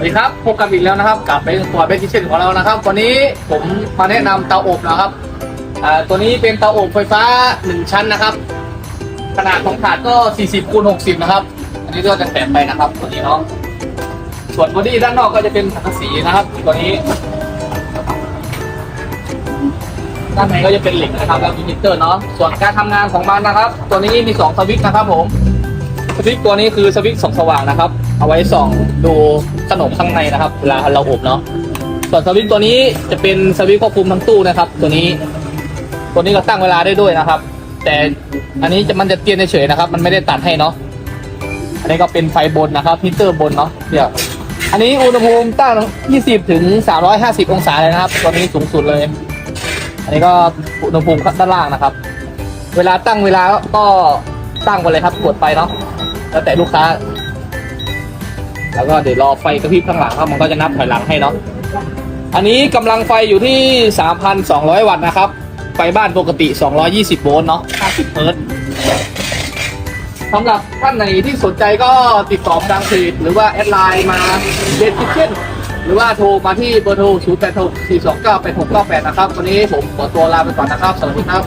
วัสดีครับพบกันอีกแล้วนะครับกับเป็นตัวเบสคิเช่นของเรานะครับ วันนี้ผมมาแนะนำเตาอบนะครับตัวนี้เป็นเตาอบไฟฟ้า 1 ชั้นนะครับ ขนาดของถาดก็ 40คูณ60 นะครับ อันนี้ก็จะแถมไปนะครับ ตัวนี้เนาะส่วนบอดี้ด้านนอกก็จะเป็นสังกะสีนะครับ ตัวนี้ ด้านในก็จะเป็นเหล็กนะครับแล้วมีมิเตอร์เนาะส่วนการทำงานของมันนะครับ ตัวนี้มีสองสวิตช์นะครับผมสวิตช์ตัวนี้คือสวิตช์ส่องสว่างนะครับ เอาไว้ส่องดูขนมข้างในนะครับ เวลาเราอบเนาะส่วนสวิตตัวนี้จะเป็นสวิตควบคุมทั้งตู้นะครับ ตัวนี้ ตัวนี้ก็ตั้งเวลาได้ด้วยนะครับ แต่อันนี้จะมันจะเตียนเฉยๆนะครับ มันไม่ได้ตัดให้เนาะอันนี้ก็เป็นไฟบนนะครับฮีเตอร์บนเนาะเดี๋ยวอันนี้อุณหภูมิตั้ง 20 ถึง 350 องศาเลยนะครับ ตัวนี้สูงสุดเลย อันนี้ก็อุณหภูมิด้านล่างนะครับ เวลาตั้งเวลาก็ตั้งไปเลยครับกดไปเนาะแล้วแต่ลูกค้า แล้วก็เดี๋ยวรอไฟกระพริบข้างหลังครับมันก็จะนับถอยหลังให้เนาะอันนี้กำลังไฟอยู่ที่ 3,200 วัตต์นะครับไฟบ้านปกติ 220 โวลต์เนาะ50เฮิร์ตสำหรับท่านไหนที่สนใจก็ติดต่อทางเพจหรือว่าแอดไลน์มาเดนคิเช่นหรือว่าโทรมาที่เบอร์โทร 0 8 6 4 2 9 8 6 9 8 นะครับ วันนี้ผมขอตัวลาไปก่อนนะครับ สวัสดีครับ